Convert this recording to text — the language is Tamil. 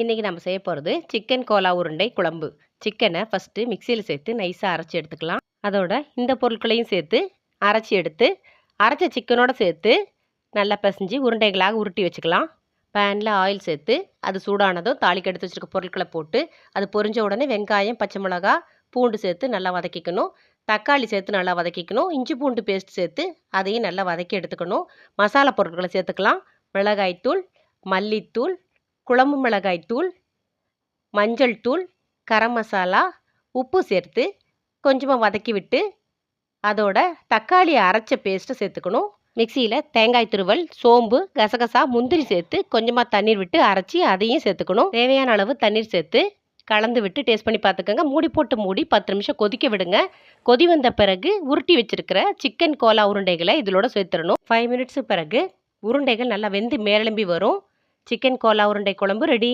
இன்றைக்கி நம்ம செய்ய போகிறது சிக்கன் கோலா உருண்டை குழம்பு. சிக்கனை ஃபஸ்ட்டு மிக்சியில் சேர்த்து நைஸாக அரைச்சி எடுத்துக்கலாம். அதோட இந்த பொருட்களையும் சேர்த்து அரைச்சி எடுத்து அரைச்ச சிக்கனோடு சேர்த்து நல்லா பிசைஞ்சு உருண்டைகளாக உருட்டி வச்சுக்கலாம். பேனில் ஆயில் சேர்த்து அது சூடானதும் தாளிக்கு எடுத்து வச்சுருக்க பொருட்களை போட்டு அது பொரிஞ்ச உடனே வெங்காயம் பச்சை மிளகா பூண்டு சேர்த்து நல்லா வதக்கிக்கணும். தக்காளி சேர்த்து நல்லா வதக்கிக்கணும். இஞ்சி பூண்டு பேஸ்ட் சேர்த்து அதையும் நல்லா வதக்கி எடுத்துக்கணும். மசாலா பொருட்களை சேர்த்துக்கலாம். மிளகாய்த்தூள் மல்லித்தூள் குழம்பு மிளகாய் தூள் மஞ்சள் தூள் கரம் மசாலா உப்பு சேர்த்து கொஞ்சமாக வதக்கி விட்டு அதோட தக்காளியை அரைச்ச பேஸ்ட்டை சேர்த்துக்கணும். மிக்சியில் தேங்காய் துருவல் சோம்பு கசகசா முந்திரி சேர்த்து கொஞ்சமாக தண்ணீர் விட்டு அரைச்சி அதையும் சேர்த்துக்கணும். தேவையான அளவு தண்ணீர் சேர்த்து கலந்து விட்டு டேஸ்ட் பண்ணி பார்த்துக்கோங்க. மூடி போட்டு மூடி பத்து நிமிஷம் கொதிக்க விடுங்க. கொதி வந்த பிறகு உருட்டி வச்சிருக்கிற சிக்கன் கோலா உருண்டைகளை இதிலோட சேர்த்துடணும். ஃபைவ் மினிட்ஸு பிறகு உருண்டைகள் நல்லா வெந்து மேலம்பி வரும். சிக்கன் கோலா உருண்டை குழம்பு ரெடி.